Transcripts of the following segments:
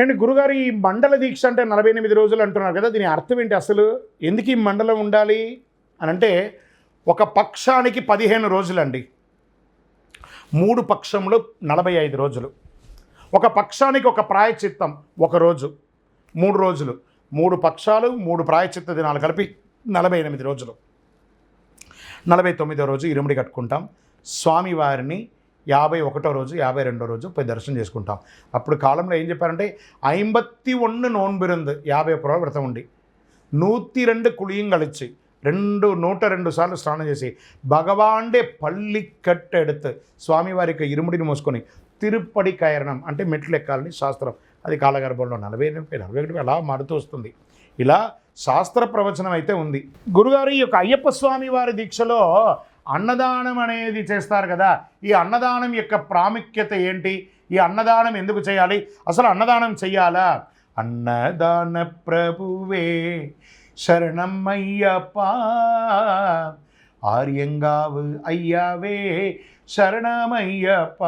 And గురుగారు ఈ మండల దీక్ష అంటే నలభై ఎనిమిది రోజులు అంటున్నారు కదా దీని అర్థం ఏంటి అసలు? ఎందుకు ఈ మండలం ఉండాలి? అని అంటే ఒక పక్షానికి పదిహేను రోజులండి. మూడు పక్షంలో నలభై ఐదు రోజులు. ఒక పక్షానికి ఒక ప్రాయచిత్తం ఒక రోజు మూడు రోజులు. మూడు పక్షాలు మూడు ప్రాయచిత్త దినాలు కలిపి నలభై ఎనిమిది రోజులు. నలభై తొమ్మిదో రోజు ఇరుముడి కట్టుకుంటాం. స్వామివారిని యాభై ఒకటో రోజు యాభై రెండో రోజు పోయి దర్శనం చేసుకుంటాం. అప్పుడు కాలంలో ఏం చెప్పారంటే ఐంబత్తి ఒన్ను నోన్బిరుంది యాభై ఒక్క రోజు వ్రతం ఉండి. నూతి రెండు కుళియం కలిచి రెండు నూట రెండు సార్లు స్నానం చేసి భగవాండే పల్లి కట్టెడుతు స్వామివారికి ఇరుముడిని మోసుకొని తిరుపడి కయరణం అంటే మెట్లు ఎక్కాలని శాస్త్రం. అది కాలగర్భంలో నలభై ఎనిమిది నలభై ఒకటి అలా మారుతూ వస్తుంది. ఇలా శాస్త్ర ప్రవచనం అయితే ఉంది. గురుగారు ఈ యొక్క అయ్యప్ప స్వామి వారి దీక్షలో అన్నదానం అనేది చేస్తారు కదా. ఈ అన్నదానం యొక్క ప్రాముఖ్యత ఏంటి? ఈ అన్నదానం ఎందుకు చేయాలి? అసలు అన్నదానం చెయ్యాలా? అన్నదాన ప్రభువే శరణం అయ్యప్ప ఆర్యంగావు అయ్యావే శరణమయ్యప్ప.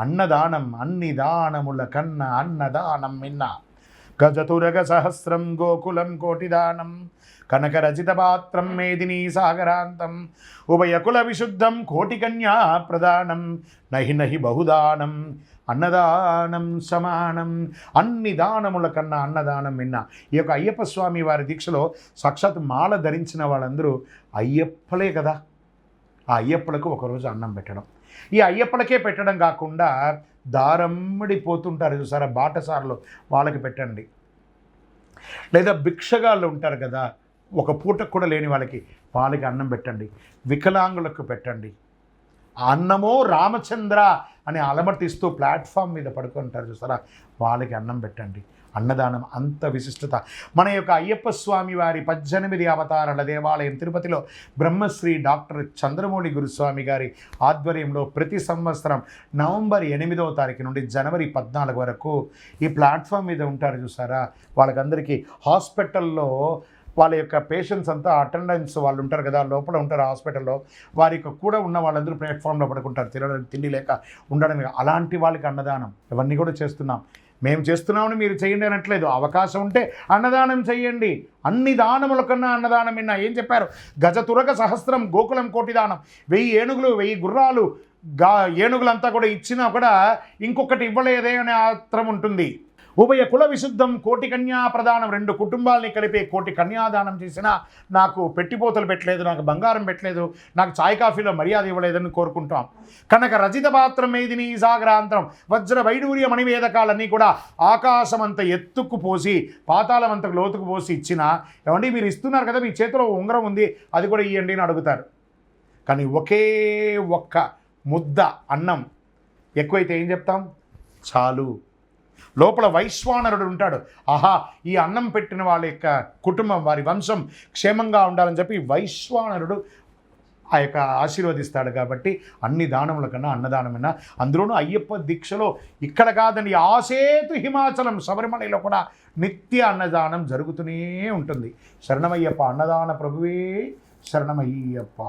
అన్నదానం అన్ని దానముల కన్న అన్నదానం మిన్న. గజతురగ సహస్రం గోకులం కోటిదానం కనకరచిత పాత్రం మేదినీ సాగరాంతం ఉభయకుల విశుద్ధం కోటికన్యా ప్రదానం నహి నహి బహుదానం అన్నదానం సమానం. అన్ని దానముల కన్నా అన్నదానం విన్న ఈ యొక్క అయ్యప్ప స్వామి వారి దీక్షలో సాక్షాత్ మాల ధరించిన వాళ్ళందరూ అయ్యప్పలే కదా. ఆ అయ్యప్పలకు ఒకరోజు అన్నం పెట్టడం. ఈ అయ్యప్పలకే పెట్టడం కాకుండా దారమ్మడి పోతుంటారు చూసారా? బాటసార్లు వాళ్ళకి పెట్టండి. లేదా భిక్షగాళ్ళు ఉంటారు కదా ఒక పూటకు కూడా లేని వాళ్ళకి వాళ్ళకి అన్నం పెట్టండి వికలాంగులకు పెట్టండి. అన్నమో రామచంద్ర అని అలమటిస్తూ ప్లాట్ఫామ్ మీద పడుకుంటారు చూసారా? వాళ్ళకి అన్నం పెట్టండి. అన్నదానం అంత విశిష్టత. మన యొక్క అయ్యప్ప స్వామి వారి పద్దెనిమిది అవతారాల దేవాలయం తిరుపతిలో బ్రహ్మశ్రీ డాక్టర్ చంద్రమౌళి గురుస్వామి గారి ఆధ్వర్యంలో ప్రతి సంవత్సరం నవంబర్ ఎనిమిదవ తారీఖు నుండి జనవరి పద్నాలుగు వరకు ఈ ప్లాట్ఫామ్ మీద ఉంటారు చూసారా? వాళ్ళకందరికీ హాస్పిటల్లో వాళ్ళ యొక్క పేషెంట్స్ అంతా అటెండెన్స్ వాళ్ళు ఉంటారు కదా లోపల ఉంటారు హాస్పిటల్లో. వారి యొక్క కూడా ఉన్న వాళ్ళందరూ ప్లాట్ఫామ్లో పడుకుంటారు తినడానికి తిండి లేక ఉండడం అలాంటి వాళ్ళకి అన్నదానం. ఇవన్నీ కూడా చేస్తున్నాం. మేము చేస్తున్నామని మీరు చేయండి అనట్లేదు. అవకాశం ఉంటే అన్నదానం చేయండి. అన్ని దానముల కన్నా అన్నదానం విన్నా. ఏం చెప్పారు? గజతురగ సహస్రం గోకులం కోటి దానం. వెయ్యి ఏనుగులు వెయ్యి గుర్రాలు గా ఏనుగులంతా కూడా ఇచ్చినా కూడా ఇంకొకటి ఇవ్వలేదే అనే ఆత్రం ఉంటుంది. ఉభయ కుల విశుద్ధం కోటి కన్యా ప్రదానం రెండు కుటుంబాలని కలిపే కోటి కన్యాదానం చేసినా నాకు పెట్టిపోతలు పెట్టలేదు నాకు బంగారం పెట్టలేదు నాకు చాయ్ కాఫీలో మర్యాద ఇవ్వలేదని కోరుకుంటాం. కనుక రచిత పాత్రం మేదిని సాగరాంతరం. వజ్ర వైడూర్య మణివేదకాలన్నీ కూడా ఆకాశమంత ఎత్తుకు పోసి పాతాళమంత లోతుకు పోసి ఇచ్చిన ఏమండి మీరు ఇస్తున్నారు కదా మీ చేతిలో ఉంగరం ఉంది అది కూడా ఇవ్వండి అని అడుగుతారు. కానీ ఒకే ఒక్క ముద్ద అన్నం ఎక్కువైతే ఏం చెప్తాం? చాలు. లోపల వైశ్వానరుడు ఉంటాడు. ఆహా ఈ అన్నం పెట్టిన వాళ్ళ యొక్క కుటుంబం వారి వంశం క్షేమంగా ఉండాలని చెప్పి వైశ్వానరుడు ఆ యొక్క ఆశీర్వదిస్తాడు కాబట్టి అన్ని దానముల కన్నా అన్నదానమైనా అందులోనూ అయ్యప్ప దీక్షలో ఇక్కడ కాదండి ఆసేతు హిమాచలం శబరిమలలో కూడా నిత్య అన్నదానం జరుగుతూనే ఉంటుంది. శరణమయ్యప్ప అన్నదాన ప్రభువే శరణమయ్యప్ప.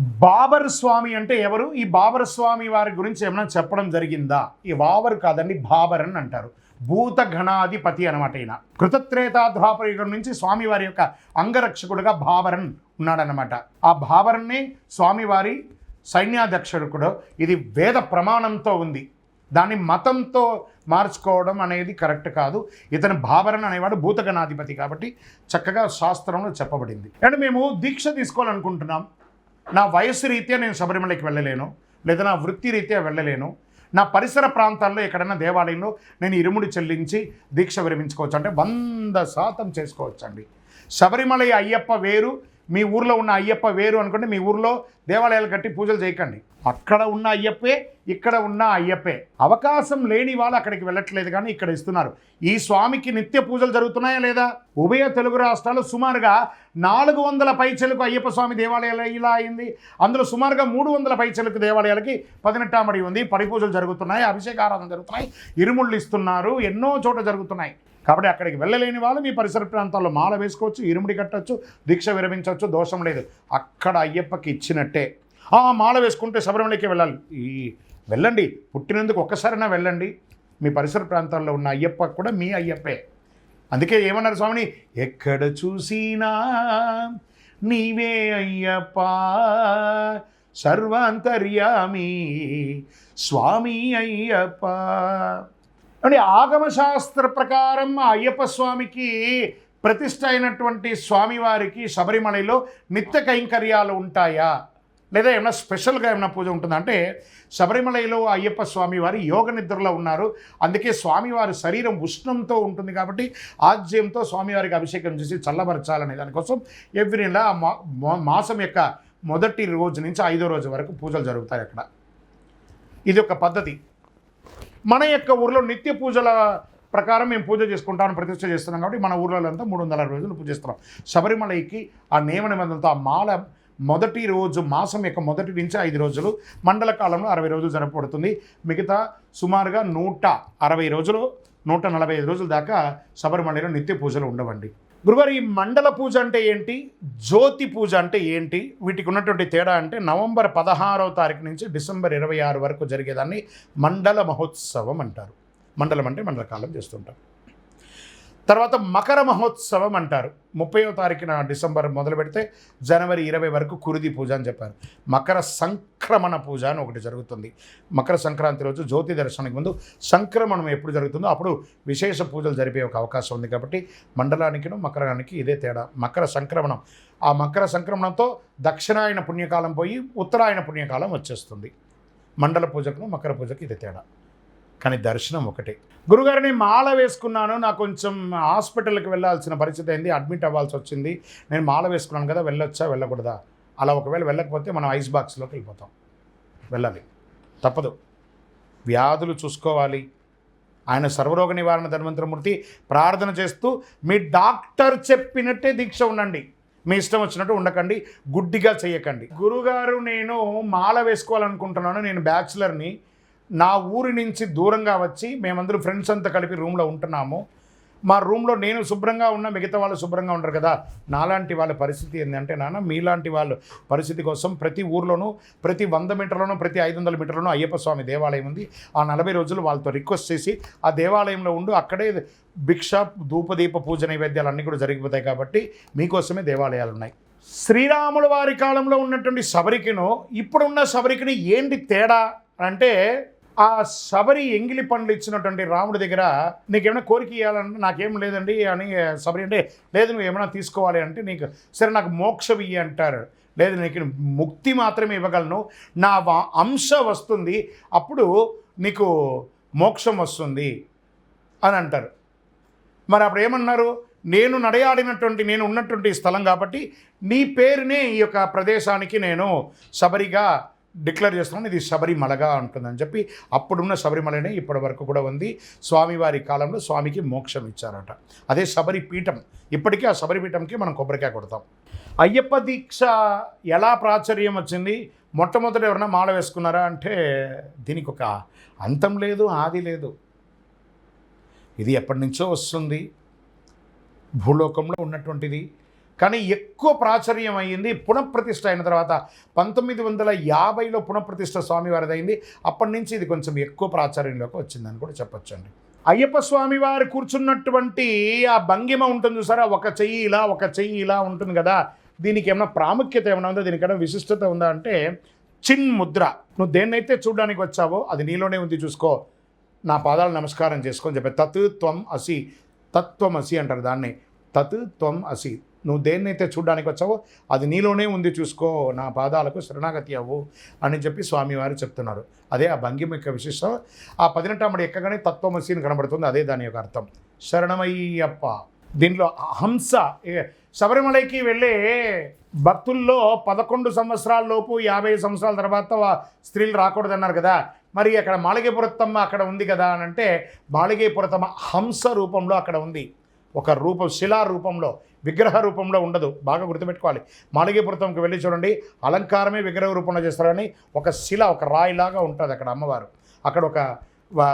బాబర్ స్వామి అంటే ఎవరు? ఈ బాబర్ స్వామి వారి గురించి ఏమైనా చెప్పడం జరిగిందా? ఈ బాబర్ కాదండి బాబర్ అని అంటారు. భూత గణాధిపతి అనమాట ఈయన. కృతత్రేతా నుంచి స్వామివారి యొక్క అంగరక్షకుడుగా బాబరన్ ఉన్నాడనమాట ఆ బాబరన్ని స్వామివారి సైన్యాధ్యక్షుడు కూడా ఇది వేద ప్రమాణంతో ఉంది. దాన్ని మతంతో మార్చుకోవడం అనేది కరెక్ట్ కాదు. ఇతను బాబరన్ అనేవాడు భూతగణాధిపతి కాబట్టి చక్కగా శాస్త్రంలో చెప్పబడింది. అండ్ మేము దీక్ష తీసుకోవాలనుకుంటున్నాం. నా వయస్సు రీత్యా నేను శబరిమలకి వెళ్ళలేను లేదా నా వృత్తి రీత్యా వెళ్ళలేను. నా పరిసర ప్రాంతాల్లో ఎక్కడైనా దేవాలయంలో నేను ఇరుముడి చెల్లించి దీక్ష విరమించుకోవచ్చు. అంటే వంద శాతం చేసుకోవచ్చండి. శబరిమలై శబరిమల అయ్యప్ప వేరు మీ ఊర్లో ఉన్న అయ్యప్ప వేరు అనుకుంటే మీ ఊర్లో దేవాలయాలు కట్టి పూజలు చేయకండి. అక్కడ ఉన్న అయ్యప్పే ఇక్కడ ఉన్న అయ్యప్పే. అవకాశం లేని వాళ్ళు అక్కడికి వెళ్ళట్లేదు కానీ ఇక్కడ ఇస్తున్నారు. ఈ స్వామికి నిత్య పూజలు జరుగుతున్నాయా లేదా? ఉభయ తెలుగు రాష్ట్రాలు సుమారుగా నాలుగు వందల పైచెలకు అయ్యప్ప స్వామి దేవాలయాలు ఇలా అయింది. అందులో సుమారుగా మూడు వందల పైచెలకు దేవాలయాలకి పదినెట్టామడి ఉంది. పరిపూజలు జరుగుతున్నాయి అభిషేకారాధన జరుగుతున్నాయి ఇరుముళ్ళు ఇస్తున్నారు ఎన్నో చోట జరుగుతున్నాయి. కాబట్టి అక్కడికి వెళ్ళలేని వాళ్ళు మీ పరిసర ప్రాంతాల్లో మాల వేసుకోవచ్చు ఇరుముడి కట్టచ్చు దీక్ష విరమించవచ్చు దోషం లేదు. అక్కడ అయ్యప్పకి ఇచ్చినట్టే. ఆ మాల వేసుకుంటే శబరిమలకి వెళ్ళాలి. ఈ వెళ్ళండి. పుట్టినందుకు ఒక్కసారైనా వెళ్ళండి. మీ పరిసర ప్రాంతాల్లో ఉన్న అయ్యప్ప కూడా మీ అయ్యప్పే. అందుకే ఏమన్నారు స్వామిని? ఎక్కడ చూసినా నీవే అయ్యప్ప సర్వాంతర్యామి స్వామి అయ్యప్ప. అంటే ఆగమశాస్త్ర ప్రకారం అయ్యప్ప స్వామికి ప్రతిష్ట అయినటువంటి స్వామివారికి శబరిమలలో నిత్య కైంకర్యాలు ఉంటాయా లేదా ఏమైనా స్పెషల్గా ఏమైనా పూజ ఉంటుందా? అంటే శబరిమలలో అయ్యప్ప స్వామివారి యోగ నిద్రలో ఉన్నారు. అందుకే స్వామివారి శరీరం ఉష్ణంతో ఉంటుంది కాబట్టి ఆజ్యంతో స్వామివారికి అభిషేకం చేసి చల్లబరచాలనే దానికోసం ఎవ్రీ నెల మా- మాసం యొక్క మొదటి రోజు నుంచి ఐదో రోజు వరకు పూజలు జరుగుతాయి అక్కడ. ఇది ఒక పద్ధతి. మన యొక్క ఊర్లో నిత్య పూజల ప్రకారం మేము పూజ చేసుకుంటామని ప్రతిష్ట చేస్తున్నాం కాబట్టి మన ఊర్లలో అంతా మూడు వందల రోజులు పూజిస్తున్నాం శబరిమలైకి ఆ నియమ నిబంధనతో ఆ మాల మొదటి రోజు మాసం యొక్క మొదటి నుంచి ఐదు రోజులు మండల కాలంలో అరవై రోజులు జరపబడుతుంది. మిగతా సుమారుగా నూట అరవై రోజులు నూట నలభై ఐదు రోజుల దాకా శబరిమలలో నిత్య పూజలు ఉండవండి. గురుగారు ఈ మండల పూజ అంటే ఏంటి? జ్యోతి పూజ అంటే ఏంటి? వీటికి ఉన్నటువంటి తేడా అంటే నవంబర్ పదహారవ తారీఖు నుంచి డిసెంబర్ ఇరవై ఆరు వరకు జరిగేదాన్ని మండల మహోత్సవం అంటారు. మండలం అంటే మండల కాలం చేస్తుంటాం. తర్వాత మకర మహోత్సవం అంటారు. ముప్పయో తారీఖున డిసెంబర్ మొదలు పెడితే జనవరి ఇరవై వరకు కురుది పూజ అని చెప్పారు. మకర సంక్రమణ పూజ అని ఒకటి జరుగుతుంది. మకర సంక్రాంతి రోజు జ్యోతి దర్శనానికి ముందు సంక్రమణం ఎప్పుడు జరుగుతుందో అప్పుడు విశేష పూజలు జరిపే ఒక అవకాశం ఉంది కాబట్టి మండలానికిను మకరానికి ఇదే తేడా. మకర సంక్రమణం. ఆ మకర సంక్రమణంతో దక్షిణాయన పుణ్యకాలం పోయి ఉత్తరాయణ పుణ్యకాలం వచ్చేస్తుంది. మండల పూజకు మకర పూజకు ఇది తేడా. కానీ దర్శనం ఒకటే. గురుగారిని మాల వేసుకున్నాను. నాకు కొంచెం హాస్పిటల్కి వెళ్ళాల్సిన పరిస్థితి అయింది. అడ్మిట్ అవ్వాల్సి వచ్చింది. నేను మాల వేసుకున్నాను కదా వెళ్ళొచ్చా వెళ్ళకూడదా? అలా ఒకవేళ వెళ్ళకపోతే మనం ఐస్ బాక్స్లోకి వెళ్ళిపోతాం. వెళ్ళాలి. తప్పదు. వ్యాధులు చూసుకోవాలి. ఆయన సర్వరోగ నివారణ ధన్వంతరమూర్తి ప్రార్థన చేస్తూ మీ డాక్టర్ చెప్పినట్టే దీక్ష ఉండండి. మీ ఇష్టం వచ్చినట్టు ఉండకండి. గుడ్డిగా చేయకండి గురుగారు నేను మాల వేసుకోవాలనుకుంటున్నాను. నేను బ్యాచులర్ని నా ఊరి నుంచి దూరంగా వచ్చి మేమందరూ ఫ్రెండ్స్ అంతా కలిపి రూమ్లో ఉంటున్నాము. మా రూమ్లో నేను శుభ్రంగా ఉన్నా మిగతా వాళ్ళు శుభ్రంగా ఉండరు కదా. నాలాంటి వాళ్ళ పరిస్థితి ఏంటంటే నాన్న మీలాంటి వాళ్ళ పరిస్థితి కోసం ప్రతి ఊర్లోనూ ప్రతి వంద మీటర్లోనూ ప్రతి ఐదు వందల మీటర్లోనూ అయ్యప్ప స్వామి దేవాలయం ఉంది. ఆ నలభై రోజులు వాళ్ళతో రిక్వెస్ట్ చేసి ఆ దేవాలయంలో ఉండు అక్కడే భిక్ష ధూపదీప పూజ నైవేద్యాలు అన్నీ కూడా జరిగిపోతాయి కాబట్టి మీకోసమే దేవాలయాలు ఉన్నాయి. శ్రీరాముల వారి కాలంలో ఉన్నటువంటి శబరికిను ఇప్పుడున్న శబరికిని ఏంటి తేడా అంటే ఆ శబరి ఎంగిలి పండ్లు ఇచ్చినటువంటి రాముడి దగ్గర నీకేమైనా కోరిక ఇవ్వాలంటే నాకేం లేదండి అని శబరి అంటే లేదు నువ్వు ఏమైనా తీసుకోవాలి అంటే నీకు సరే నాకు మోక్షం ఇయ్యి అంటారు. లేదు నీకు ముక్తి మాత్రమే ఇవ్వగలను. నా వా- అంశ వస్తుంది. అప్పుడు నీకు మోక్షం వస్తుంది అని అంటారు. మరి అప్పుడు ఏమన్నారు? నేను నడయాడినటువంటి నేను ఉన్నటువంటి స్థలం కాబట్టి నీ పేరునే ఈ యొక్క ప్రదేశానికి నేను శబరిగా డిక్లేర్ చేస్తున్నాం ఇది శబరిమలగా ఉంటుందని చెప్పి అప్పుడున్న శబరిమలనే ఇప్పటి వరకు కూడా ఉంది. స్వామివారి కాలంలో స్వామికి మోక్షం ఇచ్చారట. అదే శబరి పీఠం. ఇప్పటికీ ఆ శబరి పీఠంకి మనం కొబ్బరికాయ కొడతాం. అయ్యప్ప దీక్ష ఎలా ప్రాచుర్యం వచ్చింది? మొట్టమొదట ఎవరైనా మాల వేసుకున్నారా అంటే దీనికి ఒక అంతం లేదు ఆది లేదు. ఇది ఎప్పటి నుంచో వస్తుంది. భూలోకంలో ఉన్నటువంటిది. కానీ ఎక్కువ ప్రాచుర్యం అయ్యింది పునఃప్రతిష్ఠ అయిన తర్వాత పంతొమ్మిది వందల యాభైలో పునఃప్రతిష్ఠ స్వామివారిది అయింది అప్పటి నుంచి ఇది కొంచెం ఎక్కువ ప్రాచుర్యంలోకి వచ్చిందని కూడా చెప్పొచ్చండి. అయ్యప్ప స్వామి వారు కూర్చున్నటువంటి ఆ భంగిమ ఉంటుంది చూసారా? ఒక చెయ్యి ఇలా ఒక చెయ్యి ఇలా ఉంటుంది కదా? దీనికి ఏమైనా ప్రాముఖ్యత ఏమైనా ఉందా? దీనికి ఏమైనా విశిష్టత ఉందా అంటే చిన్ ముద్ర. నువ్వు దేన్నైతే చూడడానికి వచ్చావో అది నీలోనే ఉంది చూసుకో. నా పాదాలు నమస్కారం చేసుకొని చెప్పే తత్ త్వం అసి తత్వం అసి అంటారు దాన్ని. తత్ త్వం అసి. నువ్వు దేన్నైతే చూడడానికి వచ్చావో అది నీలోనే ఉంది చూసుకో నా పాదాలకు శరణాగతి అవ్వు అని చెప్పి స్వామివారు చెప్తున్నారు. అదే ఆ భంగిమ యొక్క విశిష్టం ఆ పదినెట్టామడి ఎక్కగానే తత్వమసి కనబడుతుంది అదే దాని యొక్క అర్థం. శరణమయ్యప్ప. దీంట్లో హంస శబరిమలైకి వెళ్ళే భక్తుల్లో పదకొండు సంవత్సరాల లోపు యాభై సంవత్సరాల తర్వాత స్త్రీలు రాకూడదన్నారు కదా. మరి అక్కడ మాళిగేపురత్తమ్మ అక్కడ ఉంది కదా అని అంటే మాళిగేపురత్తమ్మ హంస రూపంలో అక్కడ ఉంది. ఒక రూపం శిలా రూపంలో. విగ్రహ రూపంలో ఉండదు. బాగా గుర్తుపెట్టుకోవాలి. మాళిగేపురతంకి వెళ్ళి చూడండి. అలంకారమే విగ్రహ రూపంలో చేస్తారని ఒక శిల ఒక రాయిలాగా ఉంటుంది అక్కడ అమ్మవారు. అక్కడ ఒక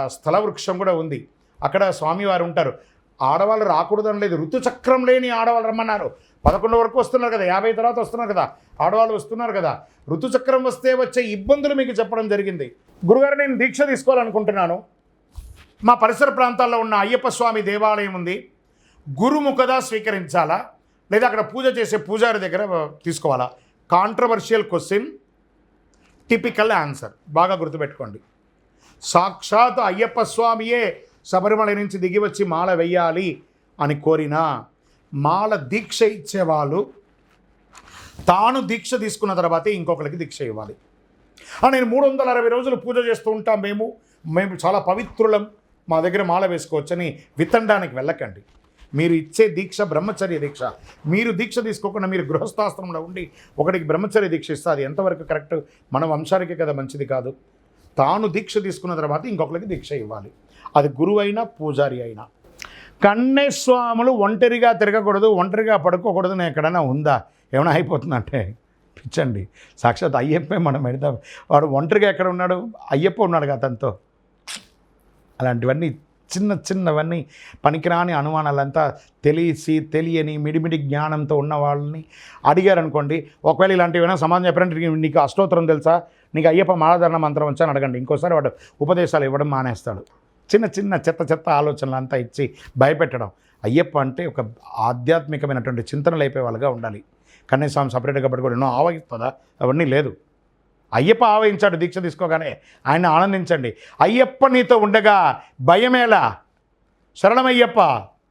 స్థల వృక్షం కూడా ఉంది. అక్కడ స్వామివారు ఉంటారు. ఆడవాళ్ళు రాకూడదని లేదు ఋతుచక్రం లేని ఆడవాళ్ళు రమ్మన్నారు. పదకొండు వరకు వస్తున్నారు కదా. యాభై తర్వాత వస్తున్నారు కదా. ఆడవాళ్ళు వస్తున్నారు కదా. ఋతుచక్రం వస్తే వచ్చే ఇబ్బందులు మీకు చెప్పడం జరిగింది. గురుగారు నేను దీక్ష తీసుకోవాలనుకుంటున్నాను. మా పరిసర ప్రాంతాల్లో ఉన్న అయ్యప్ప స్వామి దేవాలయం ఉంది. గురుముఖదా స్వీకరించాలా? లేదా అక్కడ పూజ చేసే పూజారి దగ్గర తీసుకోవాలా? కాంట్రవర్షియల్ క్వశ్చన్ టిపికల్ ఆన్సర్ బాగా గుర్తుపెట్టుకోండి. సాక్షాత్ అయ్యప్ప స్వామియే శబరిమల నుంచి దిగి వచ్చి మాల వెయ్యాలి అని కోరినా మాల దీక్ష ఇచ్చేవాళ్ళు తాను దీక్ష తీసుకున్న తర్వాతే ఇంకొకరికి దీక్ష ఇవ్వాలి. ఆ, నేను మూడు వందల అరవై రోజులు పూజ చేస్తూ ఉంటాం మేము. మేము చాలా పవిత్రులం. మా దగ్గర మాల వేసుకోవచ్చని విత్తండానికి వెళ్ళకండి. మీరు ఇచ్చే దీక్ష బ్రహ్మచర్య దీక్ష. మీరు దీక్ష తీసుకోకుండా మీరు గృహస్థాశ్రమంలో ఉండి ఒకటికి బ్రహ్మచర్య దీక్ష ఇస్తే అది ఎంతవరకు కరెక్ట్? మన వంశానికి కదా మంచిది కాదు. తాను దీక్ష తీసుకున్న తర్వాత ఇంకొకరికి దీక్ష ఇవ్వాలి. అది గురువు అయినా పూజారి అయినా. కన్నేస్వాములు ఒంటరిగా తిరగకూడదు ఒంటరిగా పడుకోకూడదు నేను ఎక్కడైనా ఉందా? ఏమైనా అయిపోతుందంటే పిచ్చండి. సాక్షాత్ అయ్యప్పే మనం పెడతాం వాడు ఒంటరిగా ఎక్కడ ఉన్నాడు? అయ్యప్ప ఉన్నాడు కదా అతనితో. అలాంటివన్నీ చిన్న చిన్నవన్నీ పనికిరాని అనుమానాలంతా తెలిసి తెలియని మిడిమిడి జ్ఞానంతో ఉన్న వాళ్ళని అడిగారనుకోండి ఒకవేళ ఇలాంటివైనా సమాజం చెప్పారంటే "నీకు- నీకు అష్టోత్తరం తెలుసా? నీకు అయ్యప్ప మాలధరణ మంత్రం వచ్చా అడగండి. ఇంకోసారి వాడు ఉపదేశాలు ఇవ్వడం మానేస్తాడు. చిన్న చిన్న చెత్త చెత్త ఆలోచనలు అంతా ఇచ్చి భయపెట్టడం. అయ్యప్ప అంటే ఒక ఆధ్యాత్మికమైనటువంటి చింతనలు అయిపోయే వాళ్ళగా ఉండాలి. కన్నీస్వామి సపరేట్గా పట్టుకోవడం ఎన్నో ఆవగిస్తుందా అవన్నీ లేదు. అయ్యప్ప ఆవహించాడు దీక్ష తీసుకోగానే ఆయన ఆనందించండి. అయ్యప్ప నీతో ఉండగా భయమేలా? శరణమయ్యప్ప!